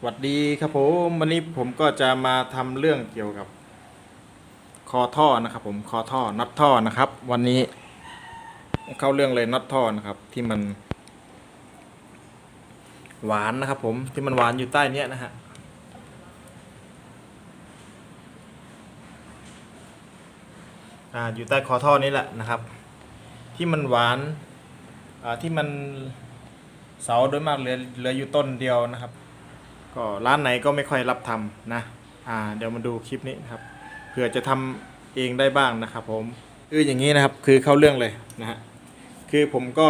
สวัสดีครับผมวันนี้ผมก็จะมาทำเรื่องเกี่ยวกับ คอท่อนะครับ ผมคอท่อน็อตท่อนะครับ วันนี้ เข้าเรื่องเลยน็อตท่อนะครับ ที่มัน หวานนะครับ ผมที่มันหวานอยู่ใต้เนี้ยนะฮะอ่าอยู่ใต้คอท่อนี้แหละนะครับ ที่มันหวานอ่าที่มันเสาโดยมากเหลือเหลืออยู่ต้นเดียวนะครับ ก็ร้านไหนก็ไม่ค่อยรับทำนะอ่าเดี๋ยวมาดูคลิปนี้นะครับเผื่อจะทำเองได้บ้างนะครับผมคืออย่างนี้นะครับคือเข้าเรื่องเลยนะฮะคือผมก็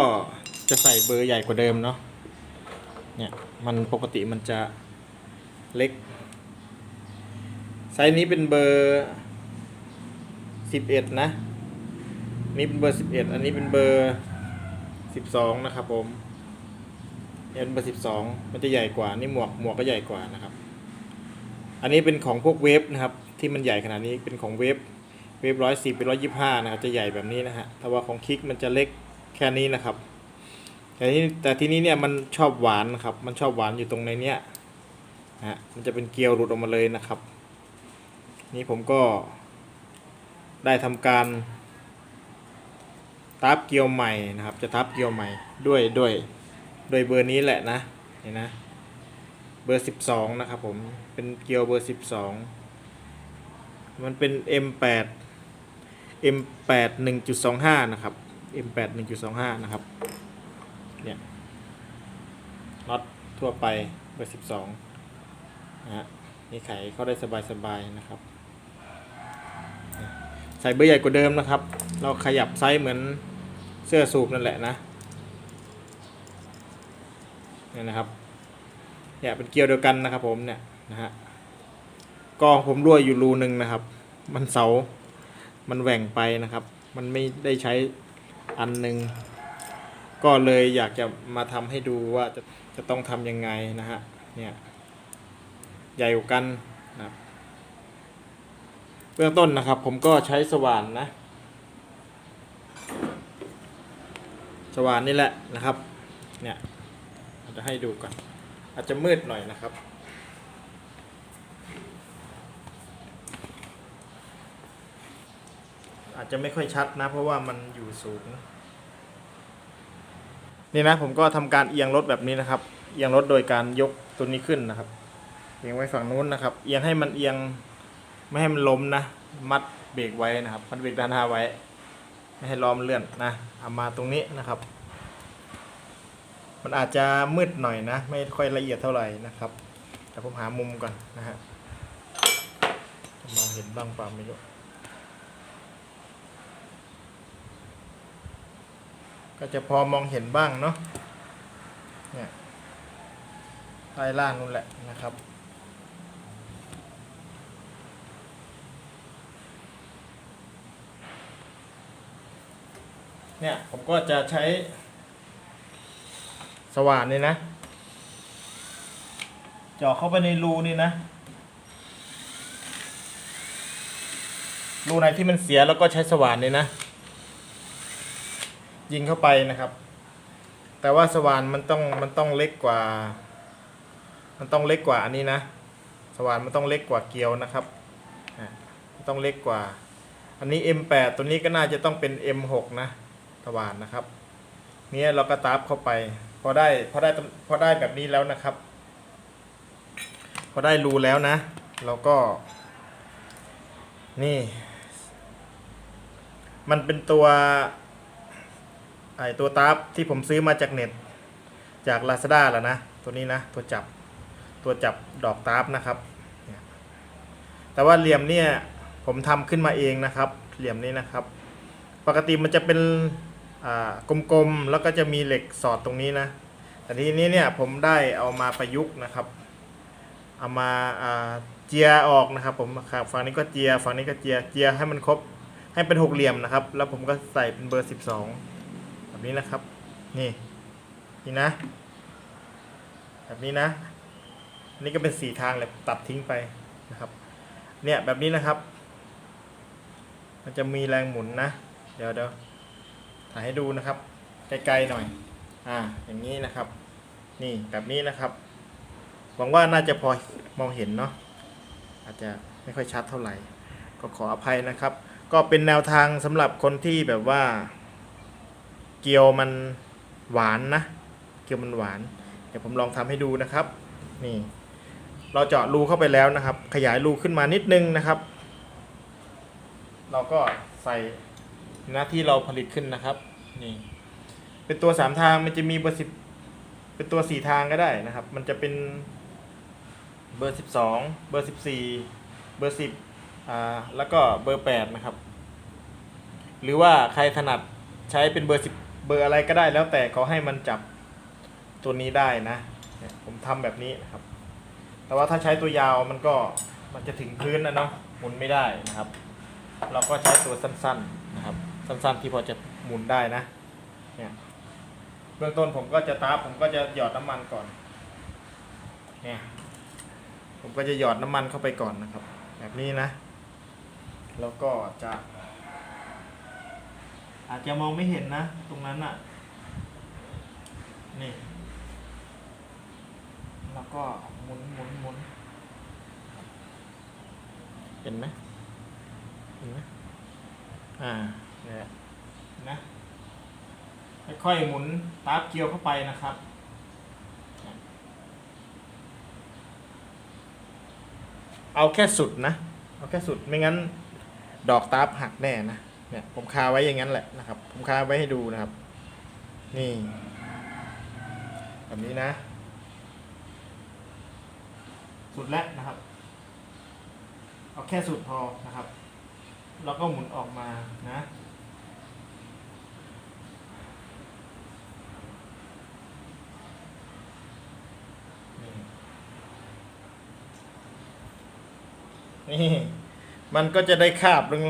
จะใส่เบอร์ใหญ่กว่าเดิมเนาะเนี่ยมันปกติมันจะเล็กไซส์นี้เป็นเบอร์สิบเอ็ดนะนี่เป็นเบอร์สิบเอ็ดอันนี้เป็นเบอร์สิบสองนะครับผม เนี่ยเป็นเบอร์สิบสองมันจะใหญ่กว่านี่หมวกหมวกก็ใหญ่กว่านะครับ อันนี้เป็นของพวกเวฟนะครับ ที่มันใหญ่ขนาดนี้เป็นของเวฟเวฟร้อยสี่เป็นร้อยยี่ห้านะครับจะใหญ่แบบนี้นะฮะแต่ว่าของคิกมันจะเล็กแค่นี้นะครับ แต่ที่แต่ที่นี้เนี่ยมันชอบหวานนะครับ มันชอบหวานอยู่ตรงในเนี้ยนะฮะมันจะเป็นเกลียวหลุดออกมาเลยนะครับ นี่ผมก็ได้ทำการทับเกลียวใหม่นะครับ จะทับเกลียวใหม่ด้วยด้วย โดยเบอร์นี้แหละนะเห็นนะเบอร์ 12 นะครับผม เป็นเกียวเบอร์ 12 มันเป็น M8 M8 1.25 นะครับ M8 1.25 นะครับ เนี่ยน็อตทั่วไปเบอร์ 12 นะฮะ นี่ไขเข้าได้สบายๆ นะครับ ใส่เบอร์ใหญ่กว่าเดิมนะครับ เราขยับไซส์เหมือนเสื้อสูบนั่นแหละนะ เนี่ยนะครับเนี่ยเป็นเกลียวเดียวกันนะครับ ผมเนี่ยนะฮะกองผมรั่วอยู่รูหนึ่งนะครับ มันเสา มันแหว่งไปนะครับ มันไม่ได้ใช้อันหนึ่งก็เลยอยากจะมาทำให้ดูว่าจะจะต้องทำยังไงนะฮะเนี่ยใหญ่กว่ากันนะครับเบื้องต้นนะครับ ผมก็ใช้สว่านนะ สว่านนี่แหละนะครับ เนี่ย จะให้ดูก่อน อาจจะมืดหน่อยนะครับ อาจจะไม่ค่อยชัดนะ เพราะว่ามันอยู่สูง นี่นะผมก็ทำการเอียงรถแบบนี้นะครับ เอียงรถโดยการยกตัวนี้ขึ้นนะครับ เอียงไว้ฝั่งนู้นนะครับ เอียงให้มันเอียงไม่ให้มันล้มนะ มัดเบรกไว้นะครับ มัดเบรกด้านหน้าไว้ ไม่ให้ล้อมเลื่อนนะเอามาตรงนี้นะครับ มันอาจจะมืดหน่อยนะ ไม่ค่อยละเอียดเท่าไหร่นะครับแต่ผมหามุมก่อนนะฮะมองเห็นบ้างเปล่าไม่รู้ก็จะพอมองเห็นบ้างเนาะเนี่ยใต้ล่างนู่นแหละนะครับเนี่ยผมก็จะใช้ สว่านนี่นะ เจาะเข้าไปในรูนี่นะ รูไหนที่มันเสียแล้วก็ใช้สว่านนี่นะ ยิงเข้าไปนะครับ แต่ว่าสว่านมันต้องมันต้องเล็กกว่า มันต้องเล็กกว่าอันนี้นะ สว่านมันต้องเล็กกว่าเกลียวนะครับต้องเล็กกว่า อันนี้ M8 ตัวนี้ก็น่าจะต้องเป็น M6 นะสว่านนะครับ เนี่ยเราก็ตับเข้าไป อได้พอได้พอได้แบบนี้แล้วนะครับ พอได้รูแล้วนะ เราก็ นี่ มันเป็นตัวไอตัวตับที่ผมซื้อมาจากเน็ต จาก Lazada แล้วนะ ตัวนี้นะ ตัวจับตัวจับดอกตับนะครับ แต่ว่าเหลี่ยมเนี่ยผมทำขึ้นมาเองนะครับ เหลี่ยมนี้นะครับ ปกติมันจะเป็นกลมๆ แล้วก็จะมีเหล็กสอดตรงนี้นะ แต่ทีนี้เนี่ยผมได้เอามาประยุกต์นะครับ เอามาเจียออกนะครับ ผมฝั่งนี้ก็เจียฝั่งนี้ก็เจียเจียให้มันครบให้เป็นหกเหลี่ยมนะครับ แล้วผมก็ใส่เป็นเบอร์สิบสองแบบนี้นะครับ นี่นี่นะ แบบนี้นะนนี้ก็เป็นสี่ทางเลยตัดทิ้งไปนะครับ เนี่ยแบบนี้นะครับ มันจะมีแรงหมุนนะ เดี๋ยวเดี๋ยวถ่ายให้ดูนะครับ ไกลๆหน่อย อ่าอย่างนี้นะครับ นี่แบบนี้นะครับหวังว่าน่าจะพอมองเห็นเนาะอาจจะไม่ค่อยชัดเท่าไหร่ ก็ขออภัยนะครับ ก็เป็นแนวทางสำหรับคนที่แบบว่า เกี๊ยวมันหวานนะ เกี๊ยวมันหวาน เดี๋ยวผมลองทำให้ดูนะครับ นี่ เราเจาะรูเข้าไปแล้วนะครับ ขยายรูขึ้นมานิดนึงนะครับ เราก็ใส่หน้าที่เราผลิตขึ้นนะครับ นี่ เป็นตัวสามทางมันจะมีเบอร์สิบเป็นตัวสี่ทางก็ได้นะครับ มันจะเป็นเบอร์สิบสองเบอร์สิบสี่เบอร์สิบอ่าแล้วก็เบอร์แปดนะครับ หรือว่าใครถนัดใช้เป็นเบอร์สิบเบอร์อะไรก็ได้แล้วแต่ขอให้มันจับตัวนี้ได้นะผมทำแบบนี้นะครับ แต่ว่าถ้าใช้ตัวยาวมันก็มันจะถึงพื้นนะเนาะหมุนไม่ได้นะครับ เราก็ใช้ตัวสั้นๆนะครับ สั้นๆที่พอจะหมุนได้นะเนี่ย เบื้องต้นผมก็จะตาร์ฟผมก็จะหยอดน้ำมันก่อนเนี่ยผมก็จะหยอดน้ำมันเข้าไปก่อนนะครับ แบบนี้นะ แล้วก็จะ อาจจะมองไม่เห็นนะ ตรงนั้นอะนี่ แล้วก็หมุนหมุนหมุนเห็นไหมเห็นไหมอ่าเนี่ยนะ ค่อยๆหมุนตาร์ฟเกลียวเข้าไปนะครับ เอาแค่สุดนะ เอาแค่สุดไม่งั้นดอกตาร์ฟหักแน่นะเนี่ยผมคาไว้อย่างนั้นแหละนะครับ ผมคาไว้ให้ดูนะครับ นี่ แบบนี้นะ สุดแล้วนะครับ เอาแค่สุดพอนะครับ แล้วก็หมุนออกมานะ นี่มันก็จะได้คาบลง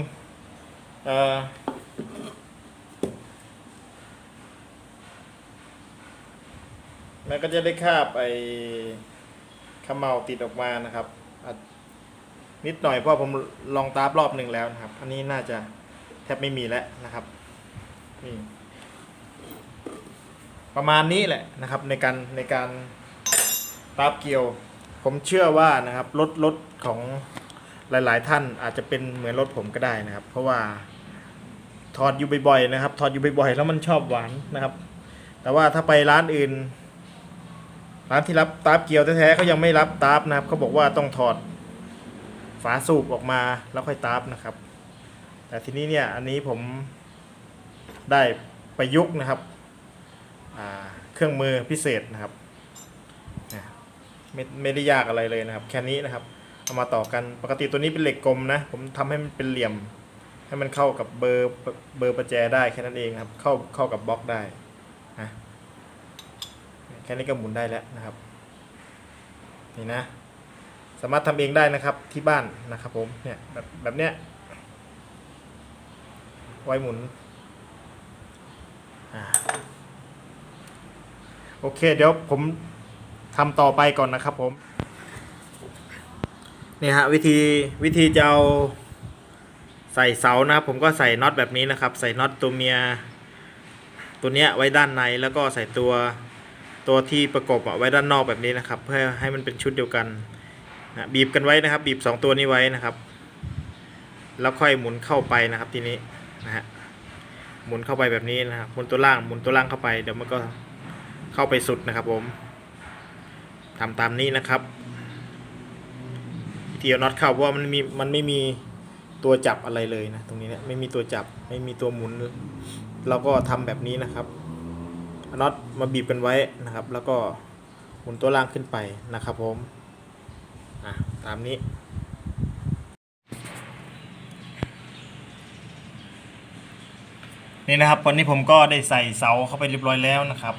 เอ่อมันก็จะได้คาบไอ้ขมเมาติดออกมานะครับ นิดหน่อยเพราะผมลองตาบรอบหนึ่งแล้วนะครับ อันนี้น่าจะแทบไม่มีแล้วนะครับนี่ประมาณนี้แหละนะครับในการในการตาบเกียว ผมเชื่อว่านะครับรถรถของ หลายๆ ท่านอาจจะเป็นเหมือนรถผมก็ได้นะครับ เพราะว่าถอดอยู่บ่อยๆนะครับถอดอยู่บ่อยๆแล้วมันชอบหวานนะครับ แต่ว่าถ้าไปร้านอื่น ร้านที่รับตาบเกียวแท้ๆเขายังไม่รับตาบนะครับเขาบอกว่าต้องถอดฝาสูบออกมาแล้วค่อยตาบนะครับ แต่ทีนี้เนี่ยอันนี้ผมได้ประยุกต์นะครับเครื่องมือพิเศษนะครับไม่ไม่ได้ยากอะไรเลยนะครับ แค่นี้นะครับ เอามาต่อกันปกติตัวนี้เป็นเหล็กกลมนะ ผมทำให้มันเป็นเหลี่ยม ให้มันเข้ากับเบอร์เบอร์ประแจได้แค่นั้นเองครับ เข้าเข้ากับบล็อกได้นะแค่นี้ก็หมุนได้แล้วนะครับนี่นะสามารถทำเองได้นะครับที่บ้านนะครับผมเนี่ยแบบแบบเนี้ยไว้หมุนอ่าโอเคเดี๋ยวผมทำต่อไปก่อนนะครับผม นี่ฮะวิธีวิธีจะเอาใส่เสานะครับผมก็ใส่น็อตแบบนี้นะครับ ใส่น็อตตัวเมีย ตัวเนี้ยไว้ด้านในแล้วก็ใส่ตัวตัวที่ประกบอะไว้ด้านนอกแบบนี้นะครับ เพื่อให้มันเป็นชุดเดียวกันนะบีบกันไว้นะครับ บีบสองตัวนี้ไว้นะครับ แล้วค่อยหมุนเข้าไปนะครับทีนี้นะฮะหมุนเข้าไปแบบนี้นะครับหมุนตัวล่างหมุนตัวล่างเข้าไปเดี๋ยวมันก็เข้าไปสุดนะครับผมทำตามนี้นะครับ วิธีเอาน็อตเข้าเพราะว่ามันมีมันไม่มีตัวจับอะไรเลยนะตรงนี้เนี่ยไม่มีตัวจับไม่มีตัวหมุน เราก็ทำแบบนี้นะครับน็อตมาบีบกันไว้นะครับ แล้วก็หมุนตัวล่างขึ้นไปนะครับผมอะตามนี้นี่นะครับวันนี้ผมก็ได้ใส่เสาเข้าไปเรียบร้อยแล้วนะครับ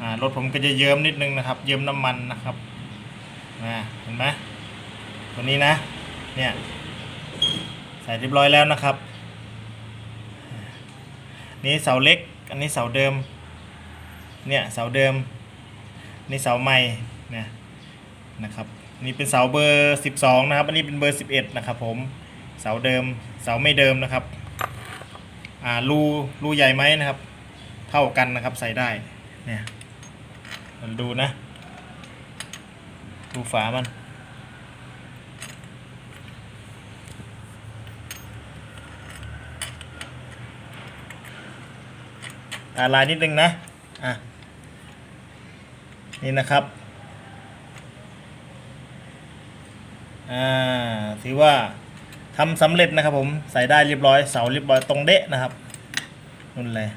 อ่ารถผมก็จะเยิ้มนิดนึงนะครับ เยิ้มน้ำมันนะครับนะเห็นไหม ตัวนี้นะ เนี่ย ใส่เรียบร้อยแล้วนะครับ นี่เสาเล็ก อันนี้เสาเดิม เนี่ยเสาเดิม นี่เสาใหม่ เนี่ยนะครับนี่เป็นเสาเบอร์ 12 นะครับ อันนี้เป็นเบอร์ 11 นะครับผม เสาเดิม เสาไม่เดิมนะครับ อ่า รูรูใหญ่ไหมนะครับ เท่ากันนะครับ ใส่ได้ เนี่ยมันดูนะ ดูฝามัน อ่าลายนิดนึงนะอะนี่นะครับอ่าถือว่าทำสำเร็จนะครับผมใส่ได้เรียบร้อยเสาเรียบร้อยตรงเดะนะครับนุ่นเลย